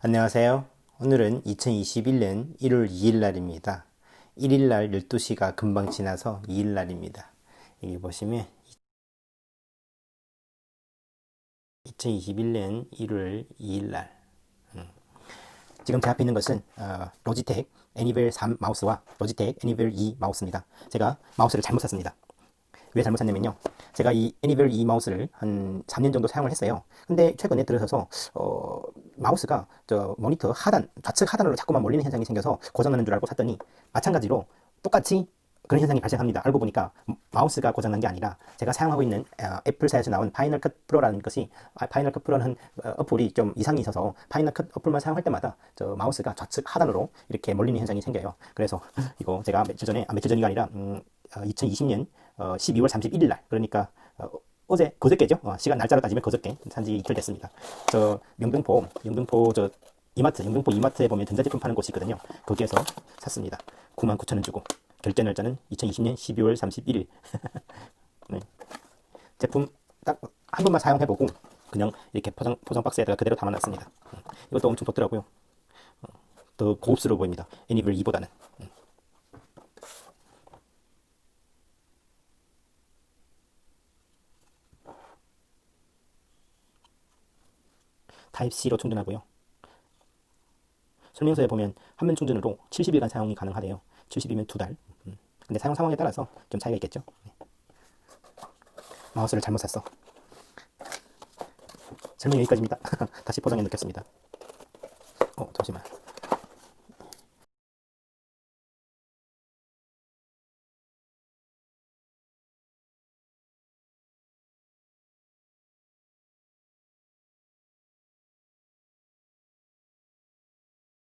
안녕하세요. 오늘은 2021년 1월 2일 날입니다. 1일 날 12시가 금방 지나서 2일 날입니다. 여기 보시면 2021년 1월 2일 날. 음. 지금 제 앞에 있는 것은 어, 로지텍 애니벨 3 마우스와 로지텍 애니벨 2 마우스입니다. 제가 마우스를 잘못 샀습니다. 왜 잘못 샀냐면요. 제가 이 애니벨 2 마우스를 한 3년 정도 사용을 했어요. 근데 최근에 들어서서 어, 마우스가 저 모니터 하단, 좌측 하단으로 자꾸만 몰리는 현상이 생겨서 고장나는 줄 알고 샀더니 마찬가지로 똑같이 그런 현상이 발생합니다. 알고 보니까 마우스가 고장난 게 아니라 제가 사용하고 있는 어, 애플사에서 나온 파이널 컷 프로라는 것이 아, 파이널 컷 프로는 어, 어플이 좀 이상이 있어서 파이널 컷 어플만 사용할 때마다 저 마우스가 좌측 하단으로 이렇게 몰리는 현상이 생겨요. 그래서 이거 제가 며칠 전에 아, 며칠 전이가 아니라 음, 어, 2020년 어, 12월 31일 날 그러니까 어, 어제 그저께죠. 어, 시간 날짜로 따지면 그저께 산지 이틀 됐습니다. 저 영등포 영등포 저 이마트 영등포 이마트에 보면 전자제품 파는 곳이 있거든요. 거기에서 샀습니다. 99,000원 주고 결제 날짜는 2020년 12월 31일. 네. 제품 딱 한 번만 사용해보고 그냥 이렇게 포장 포장 박스에다가 그대로 담아놨습니다. 음, 이것도 엄청 좋더라고요. 어, 더 고급스러워 보입니다. 애니블 2보다는. 타입C로 충전하고요. 설명서에 보면 한면 충전으로 70일간 사용이 가능하대요. 70이면 두 달. 음. 근데 사용 상황에 따라서 좀 차이가 있겠죠. 네. 마우스를 잘못 샀어. 설명 여기까지입니다. 다시 포장해 놓겠습니다. 어, 잠시만.